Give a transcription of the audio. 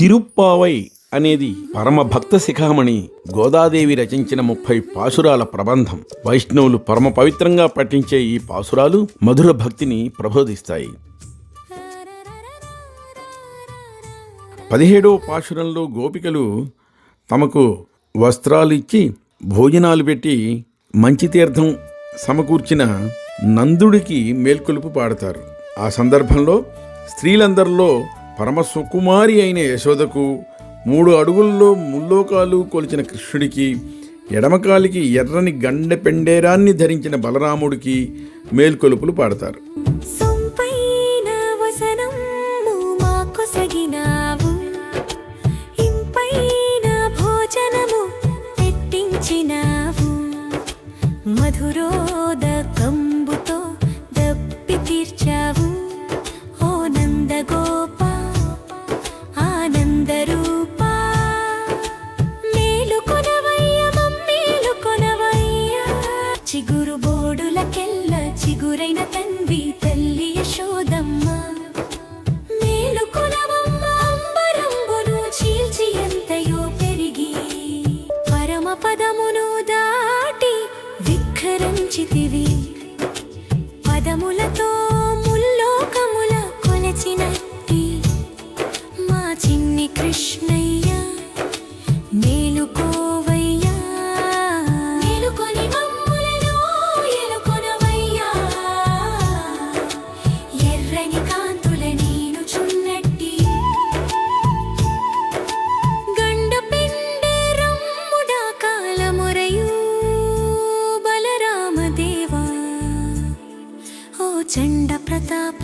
తిరుప్పావై అనేది పరమ భక్త శిఖామణి గోదాదేవి రచించిన ముప్పై పాసురాల ప్రబంధం. వైష్ణవులు పరమ పవిత్రంగా పఠించే ఈ పాసురాలు మధుర భక్తిని ప్రబోధిస్తాయి. పదిహేడవ పాశురంలో గోపికలు తమకు వస్త్రాలు ఇచ్చి భోజనాలు పెట్టి మంచి తీర్థం సమకూర్చిన నందుడికి మేల్కొలుపు పాడతారు. ఆ సందర్భంలో స్త్రీలందరిలో పరమ సుకుమారి అయిన యశోదకు మూడు అడుగుల్లో ముల్లోకాలు కొలిచిన కృష్ణుడికి ఎడమకాలికి ఎర్రని గండె పెండేరాన్ని ధరించిన బలరాముడికి మేల్కొలుపులు పాడతారు. మధురోద వసనము దప్పి తీర్చావు చిగురైన తండ్రి తల్లి యశోదమ్మ. మేలుకొనవమ్మ అంబరంబును చీల్చి ఎంతయో పెరిగి పరమ పదమును దాటి విక్కరంచితివి. చండ ప్రతాప